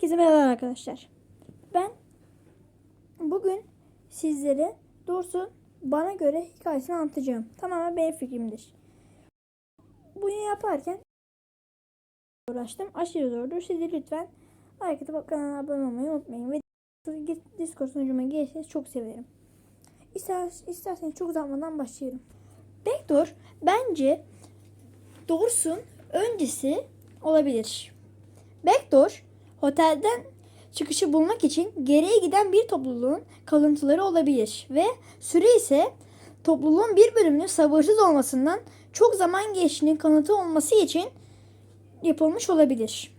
Herkese merhaba arkadaşlar. Ben bugün sizlere doğrusu bana göre hikayesini anlatacağım. Tamamen benim fikrimdir. Bunu yaparken uğraştım. Aşırı zordur. Siz de lütfen like atıp kanala abone olmayı unutmayın. Ve Discord sunucuma gelirseniz çok severim. İster, isterseniz çok uzatmadan başlayalım. Backdoor bence doğrusun öncesi olabilir. Backdoor, otelden çıkışı bulmak için geriye giden bir topluluğun kalıntıları olabilir ve süre ise topluluğun bir bölümünün sabırsız olmasından çok zaman geçtiğinin kanıtı olması için yapılmış olabilir.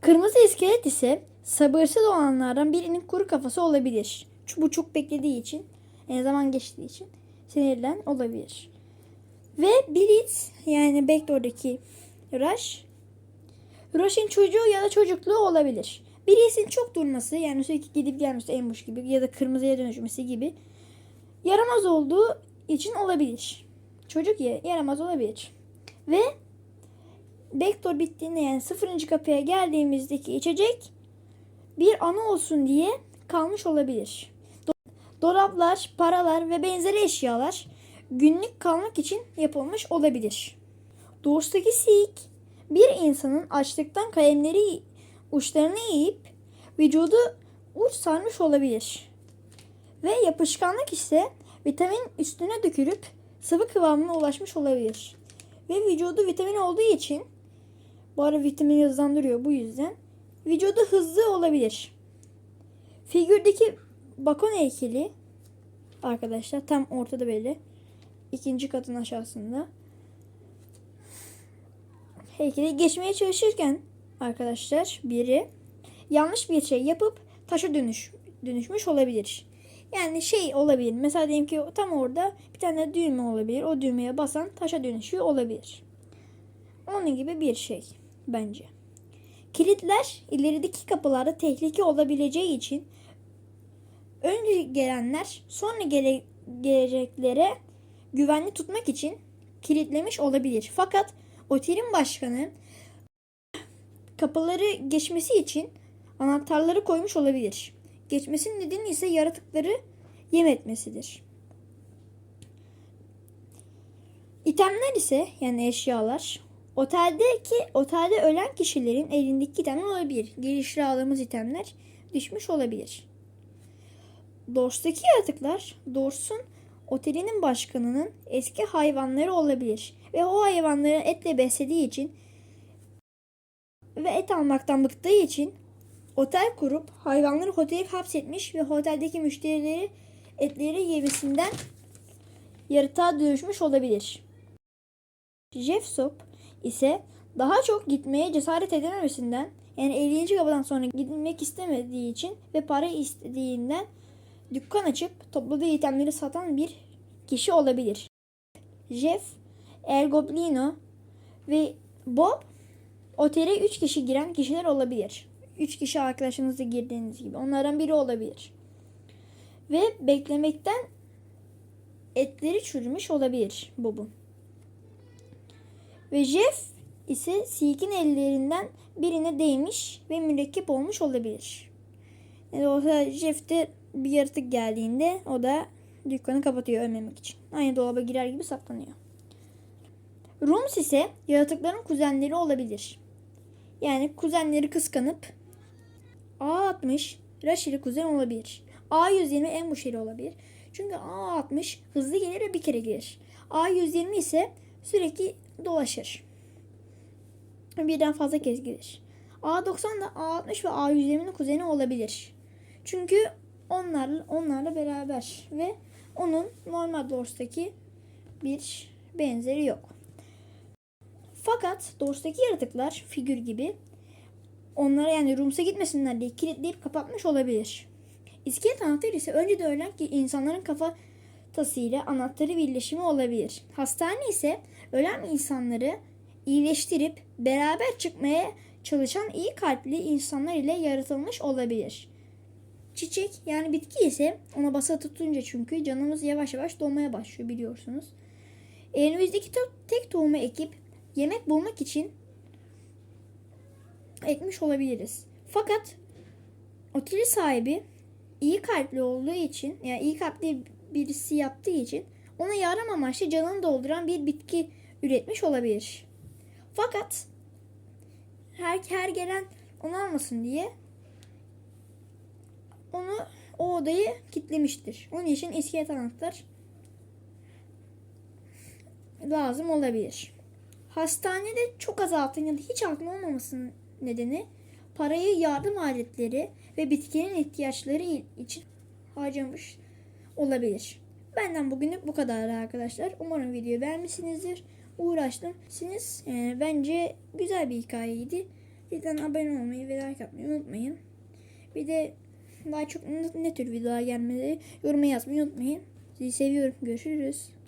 Kırmızı iskelet ise sabırsız olanlardan birinin kuru kafası olabilir. Bu çok beklediği için, yani zaman geçtiği için sinirlen olabilir. Ve Blitz yani Backdoor'daki Rush Rush'ın çocuğu ya da çocukluğu olabilir. Birisinin çok durması yani sürekli gidip gelmesi Ambush gibi ya da kırmızıya dönüşmesi gibi yaramaz olduğu için olabilir. Çocuk ya yaramaz olabilir. Ve Backdoor bittiğinde yani sıfırıncı kapıya geldiğimizdeki içecek bir anı olsun diye kalmış olabilir. Do- Dolaplar, paralar ve benzeri eşyalar günlük kalmak için yapılmış olabilir. Doğuştaki sik bir insanın açlıktan kalemleri uçlarını yiyip vücudu uç sarmış olabilir. Ve yapışkanlık ise vitamin üstüne dökülüp sıvı kıvamına ulaşmış olabilir. Ve vücudu vitamin olduğu için bu arada vitamini hızlandırıyor bu yüzden vücudu hızlı olabilir. Figürdeki bakon heykeli arkadaşlar tam ortada böyle. ikinci katın aşağısında heykeli geçmeye çalışırken arkadaşlar biri yanlış bir şey yapıp taşa dönüş dönüşmüş olabilir. Yani şey olabilir. Mesela diyelim ki tam orada bir tane düğme olabilir. O düğmeye basan taşa dönüşüyor olabilir. Onun gibi bir şey bence. Kilitler ilerideki kapılarda tehlike olabileceği için önce gelenler sonra gele, geleceklere güvenli tutmak için kilitlemiş olabilir. Fakat otelin başkanı kapıları geçmesi için anahtarları koymuş olabilir. Geçmesinin nedeni ise yaratıkları yem etmesidir. İtemler ise yani eşyalar oteldeki otelde ölen kişilerin elindeki itemler olabilir. Gelişle aldığımız itemler düşmüş olabilir. Dors'taki yaratıklar Dors'un otelinin başkanının eski hayvanları olabilir ve o hayvanları etle beslediği için ve et almaktan bıktığı için otel kurup hayvanları otele hapsetmiş ve oteldeki müşterileri etleri yemesinden yaratığa dönüşmüş olabilir. Jeff Sop ise daha çok gitmeye cesaret edememesinden yani 50. kapıdan sonra gitmek istemediği için ve para istediğinden dükkan açıp topladığı itemleri satan bir kişi olabilir. Jeff, El Goblino ve Bob otele 3 kişi giren kişiler olabilir. 3 kişi arkadaşınızla girdiğiniz gibi. Onlardan biri olabilir. Ve beklemekten etleri çürümüş olabilir Bob'un. Ve Jeff ise Seek'in ellerinden birine değmiş ve mürekkep olmuş olabilir. Yani o Jeff'te bir yaratık geldiğinde o da dükkanı kapatıyor ölmemek için. Aynı dolaba girer gibi saklanıyor. Rooms ise yaratıkların kuzenleri olabilir. Yani kuzenleri kıskanıp A60 Rashid'i kuzen olabilir. A120 en muşeri olabilir. Çünkü A60 hızlı gelir ve bir kere gelir. A120 ise sürekli dolaşır. Birden fazla kez gelir. A90 da A60 ve A120'nin kuzeni olabilir. Çünkü onlar onlarla beraber ve onun normal Dors'taki bir benzeri yok. Fakat Dors'taki yaratıklar figür gibi onlara yani Rums'a gitmesinler diye kilitleyip kapatmış olabilir. İskelet anahtarı ise önce de ölen ki insanların kafatasıyla anahtarı birleşimi olabilir. Hastane ise ölen insanları iyileştirip beraber çıkmaya çalışan iyi kalpli insanlar ile yaratılmış olabilir. Çiçek yani bitki ise ona basa tutunca çünkü canımız yavaş yavaş dolmaya başlıyor biliyorsunuz. Elimizdeki tek tohumu ekip yemek bulmak için etmiş olabiliriz. Fakat oteli sahibi iyi kalpli olduğu için yani iyi kalpli birisi yaptığı için ona yardım amaçlı canını dolduran bir bitki üretmiş olabilir. Fakat her, her gelen onu almasın diye onu o odayı kitlemiştir. Onun için iskelet anahtar lazım olabilir. Hastanede çok azaltın ya da hiç altın olmamasının nedeni parayı yardım aletleri ve bitkinin ihtiyaçları için harcamış olabilir. Benden bugünlük bu kadar arkadaşlar. Umarım videoyu beğenmişsinizdir. Uğraştım. Siz e, bence güzel bir hikayeydi. Lütfen abone olmayı ve like atmayı unutmayın. Bir de daha çok ne tür videolar gelmeleri yoruma yazmayı unutmayın. Sizi seviyorum. Görüşürüz.